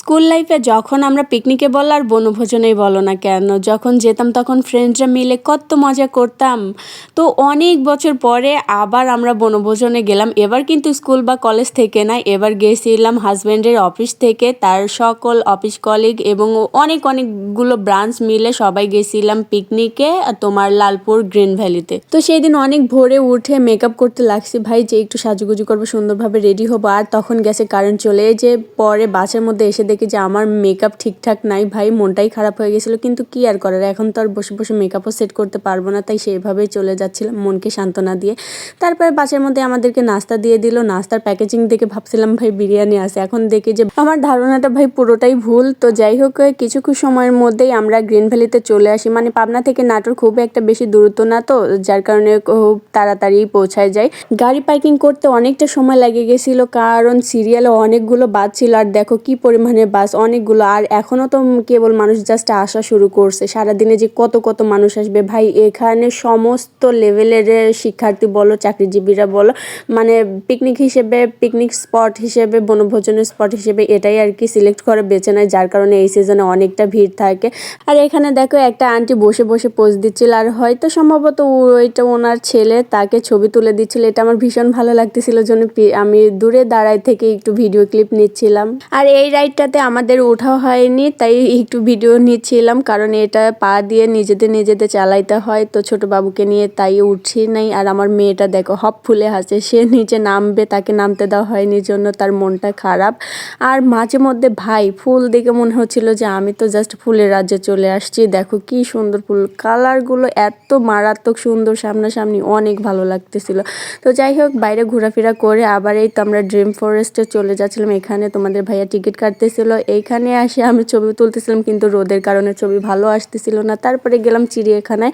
School লাইফে যখন আমরা পিকনিকে বলো আর বনভোজনেই বলো না কেন, যখন যেতাম তখন ফ্রেন্ডসরা মিলে কত মজা করতাম। তো অনেক বছর পরে আবার আমরা বনভোজনে গেলাম। এবার কিন্তু স্কুল বা কলেজ থেকে না, এবার গেছিলাম হাজব্যান্ডের অফিস থেকে, তার সকল অফিস কলিগ এবং অনেক অনেকগুলো ব্রাঞ্চ মিলে সবাই গেছিলাম পিকনিকে তোমার লালপুর গ্রিন ভ্যালিতে তো সেই দিন অনেক ভোরে উঠে মেকআপ করতে লাগছি, ভাই, যে একটু সাজুগুজু করব, সুন্দরভাবে রেডি হব। আর তখন গেছে কারেন্ট চলে যে পরে বাসের মধ্যে এসে দেখি যে আমার মেকআপ ঠিকঠাক নাই। ভাই, মনটাই খারাপ হয়ে গেছিল, কিন্তু কি আর করার? এখন তো আর বসে বসে মেকআপও সেট করতে পারব না, তাই সেইভাবেই চলে যাচ্ছিলাম মনকে সান্ত্বনা দিয়ে। তারপরে বাসের মধ্যে আমাদেরকে নাস্তা দিয়ে দিল, নাস্তার প্যাকেজিং দেখে ভাবছিলাম, ভাই, বিরিয়ানি আছে। এখন দেখি যে আমার ধারণাটা, ভাই, পুরোটাই ভুল। তো যাই হোক কিছু সময়ের মধ্যেই আমরা গ্রিন ভ্যালিতে চলে আসি। মানে পাবনা থেকে নাটোর খুব একটা বেশি দূরত্ব না তো, যার কারণে খুব তাড়াতাড়ি পৌঁছায় যায়। গাড়ি পার্কিং করতে অনেকটা সময় লেগে গেছিল, কারণ সিরিয়ালে অনেকগুলো বাস ছিল। আর দেখো কি পরিমাণে বাস অনেকগুলো, আর এখনও তো কেবল মানুষ জাস্ট আসা শুরু করছে। সারাদিনে যে কত কত মানুষ আসবে, ভাই, এখানে সমস্ত লেভেলের শিক্ষার্থী বলো, চাকরিজীবীরা বলো মানে পিকনিক হিসেবে পিকনিক স্পট হিসেবে, বনভোজনের স্পট হিসেবে এটাই আর কি সিলেক্ট করে বেছে নেয়, যার কারণে এই সিজনে অনেকটা ভিড় থাকে। আর এখানে দেখো, একটা আন্টি বসে বসে পোজ দিচ্ছিল, আর হয়তো সম্ভবত ওইটা ওনার ছেলে, তাকে ছবি তুলে দিচ্ছিল, এটা আমার ভীষণ ভালো লাগতেছিল জন্য আমি দূরে দাঁড়ায় থেকে একটু ভিডিও ক্লিপ নিচ্ছিলাম। আর এই রাইডটাতে আমাদের ওঠা হয়নি, তাই একটু ভিডিও নিচ্ছিলাম, কারণ এটা পা দিয়ে নিজেদের নিজেদের চালাইতে হয়। তো ছোট বাবুকে নিয়ে তাই উঠছি নাই, আর আমার মেয়েটা দেখো, হপ ফুলে হাসে সে নিচে নামবে, তাকে নামতে দেওয়া হয়নি, জন্য তার মনটা খারাপ। আর মাঝে মধ্যে ভাই, ফুল দেখে মনে হচ্ছিল যে আমি তো জাস্ট ফুলের রাজ্যে চলে আসছি। দেখো কি সুন্দর ফুল কালারগুলো এত মারাত্মক, সুন্দর সামনাসামনি, অনেক ভালো লাগতেছিল। তো যাই হোক, বাইরে ঘোরাফেরা করে আবার এই তো আমরা ড্রিম ফরেস্টে চলে যাচ্ছিলাম। এখানে তোমাদের ভাইয়া টিকিট কাটতেছিল এইখানে আসে। আমি ছবি তুলতেছিলাম, কিন্তু রোদের কারণে ছবি ভালো আসতেছিল না। তারপরে গেলাম চিড়িয়াখানায়।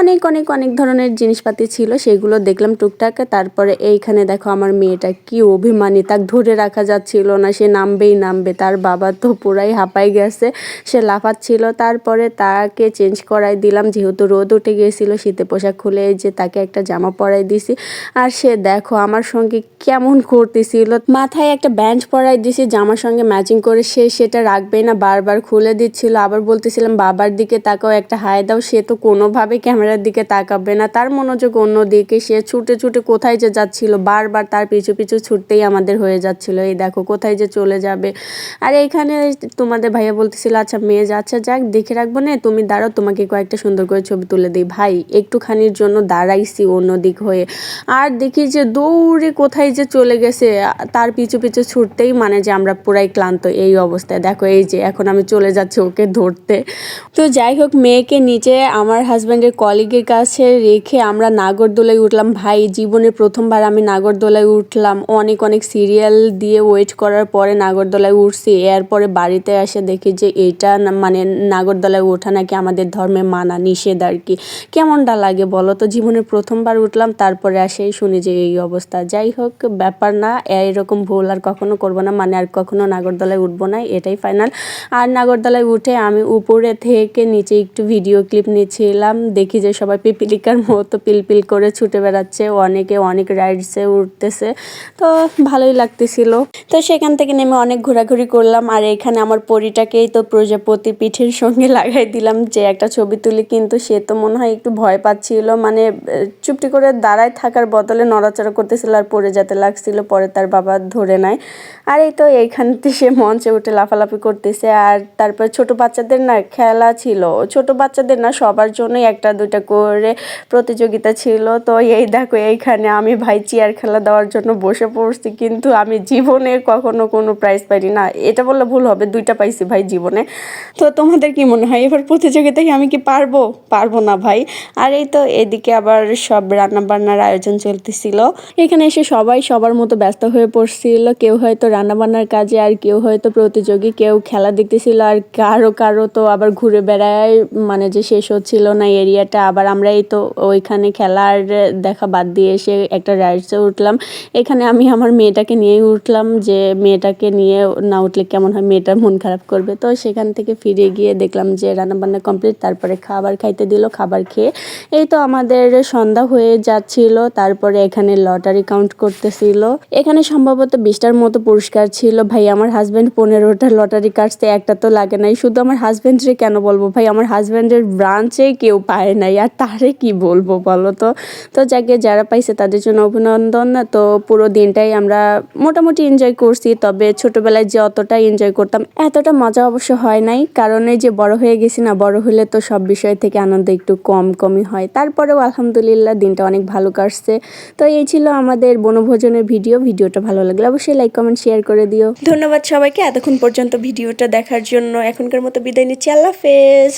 অনেক অনেক অনেক ধরনের জিনিসপাতি ছিল, সেগুলো দেখলাম টুকটাক। তারপরে এইখানে দেখো আমার মেয়েটা কি অভিমানী, তাকে ধরে রাখা যাচ্ছিল না, সে নামবেই নামবে। তার বাবা তো পুরাই হাঁপাই গেছে, সে লাফাচ্ছিল। তারপরে তাকে চেঞ্জ করাই দিলাম, যেহেতু রোদ উঠে গিয়েছিল, শীতে পোশাক খুলে যে তাকে একটা জামা পরাই দিছি। আর সে দেখো আমার সঙ্গে কেমন করতেছিল মাথায় একটা ব্যান্ড পরাই দিছি, জামার সঙ্গে ম্যাচিং করে সে সেটা রাখবেই না, বারবার খুলে দিচ্ছিল। আবার বলতেছিলাম, বাবার দিকে তাকাও, একটা হাই দাও, সে তো কোনোভাবে ক্যামেরার দিকে তাকাবে না। তার মনোযোগ অন্য দিকে সে ছুটে ছুটে কোথায় যে যাচ্ছিল, বারবার তার পিছু পিছু ছুটতেই আমাদের হয়ে যাচ্ছিল। এই দেখো, কোথায় যে চলে যাবে। আর এইখানে তোমাদের ভাইয়া বলতেছিল আচ্ছা মেয়ে যাচ্ছে যাক, দেখে রাখব না? তুমি দাঁড়াও, তোমাকে কয়েকটা সুন্দর করে ছবি তুলে দিই। ভাই, একটুখানির জন্য দাঁড়াইছি অন্য দিক হয়ে। আর দেখি যে দৌড়ে কোথায় যে চলে গেছে, তার পিছু পিছু ছুটতেই মানে যে আমরা পুরাই ক্লান্ত এই অবস্থায়। দেখো এই যে এখন আমি চলে যাচ্ছি ওকে ধরতে। তো যাই হোক, মেয়েকে নিচে আমার হাজব্যান্ডের কলিগের কাছে রেখে আমরা নাগরদোলায় উঠলাম। ভাই, জীবনে প্রথমবার আমি নাগরদোলায় উঠলাম। অনেক অনেক সিরিয়াল দিয়ে ওয়েট করার পরে নাগরদোলায় উঠছি। এরপরে বাড়িতে এসে দেখি যে এইটা না- মানে নাগরদোলায় ওঠা নাকি আমাদের ধর্মে মানা, নিষেধ আর কি। কেমনটা লাগে বলো তো? জীবনে প্রথমবার উঠলাম, তারপরে আসেই শুনি যে এই অবস্থা। যাই হোক, ব্যাপার না, এরকম ভুল আর কখনো করব না। মানে আর কখনো নাগরদোলায় উঠবো না, এটাই ফাইনাল আর নাগরদোলায় উঠে আমি উপরে থেকে নিচে একটু ভিডিও ক্লিপ নিচ্ছিলাম, দেখি যে সবাই পিপিলিকার মতো পিলপিল করে ছুটে বেড়াচ্ছে, অনেকে অনেক রাইডসে উঠতেছে, তো ভালোই লাগতেছিল। তো সেখান থেকে নেমে অনেক ঘোরাঘুরি করলাম, আর এখানে আমার পরিটাকেই তো প্রজাপতি পিঠের সঙ্গে লাগাই দিলাম, যে একটা ছবি তুলি, কিন্তু সে তো মনে হয় একটু ভয় পাচ্ছিল মানে চুপটি করে দাঁড়ায় থাকার বদলে নড়াচড়া করতেছিল আর পড়ে যেতে লাগছিল, পরে তার বাবা ধরে নেয়। আর এই তো এইখানতে সে মঞ্চে উঠে লাফালাফি করতেছে আর তারপর ছোট বাচ্চাদের না খেলা ছিল। ছোট বাচ্চাদের না সবার জন্যই একটা দুটা করে প্রতিযোগিতা ছিল। তো এই দেখো, এইখানে আমি ভাই চেয়ার খেলা দেওয়ার জন্য বসে পড়ছি, কিন্তু আমি জীবনে কখনো কোনো প্রাইজ পাইনি। না, এটা বললে ভুল হবে, দুইটা পাইছি ভাই জীবনে। তো তোমাদের কি মনে হয়, এবার প্রতিযোগিতায় আমি কি পারব? পারব না ভাই। আর এই তো এদিকে আবার সব রান্না বান্নার আয়োজন চলতেছিল। এখানে এসে সবাই সবার মতো ব্যস্ত হয়ে পড়ছিল। কেউ হয়তো রান্না বান্নার কাজে আর কেউ হয়তো প্রতিযোগী কেউ খেলা দেখতেছিল আর কারও কারও তো আবার ঘুরে বেড়ায় মানে যে শেষ হচ্ছিল না এরিয়াটা, আবার আমরা এই তো ওইখানে খেলার দেখা বাদ দিয়ে এসে একটা রাইডসে উঠলাম। এখানে আমি আমার মেয়েটাকে নিয়েই উঠলাম যে মেয়েটাকে নিয়ে না উঠলে কেমন হয় মেয়েটার মন খারাপ করবে। তো সেখান থেকে ফিরে গিয়ে দেখলাম যে রান্নাবান্না কমপ্লিট তারপরে খাবার খাইতে দিল, খাবার খেয়ে এই তো আমাদের সন্ধ্যা হয়ে যাচ্ছিল, তারপরে এখানে লটারি কাউন্ট করতেছিল। এখানে সম্ভবত বিশটার মতো পুরস্কার ছিল। ভাই, আমার হাজবেন্ড পনেরোটা লটারি কাটতে একটা তো লাগে নাই। শুধু আমার হাজব্যান্ডরে কেন বলব ভাই? আমার হাজব্যান্ডের ব্রাঞ্চে কেউ পায় নাই। আর তারে কি বলব বলো তো? তো যাকে যারা পাইছে তাদের জন্য অভিনন্দন। তো পুরো দিনটাই আমরা মোটামুটি এনজয় করছি। তবে ছোটবেলায় যে অতটা এনজয় করতাম, এতটা মজা অবশ্য হয় নাই। কারণ এই যে বড় হয়ে গেছি না, বড় হলে তো সব বিষয় থেকে আনন্দ একটু কম কমই হয়। তারপরেও আলহামদুলিল্লাহ দিনটা অনেক ভালো কাটছে। তো এই ছিল আমাদের বনভোজনের ভিডিও। ভিডিওটা ভালো লাগলে অবশ্যই লাইক কমেন্ট শেয়ার করে দিও। ধন্যবাদ সবাইকে এতক্ষণ পর্যন্ত ভিডিওটা দেখার জন্য এখনকার মতো বিদায় নিচ্ছি। আল্লাহ হাফেজ।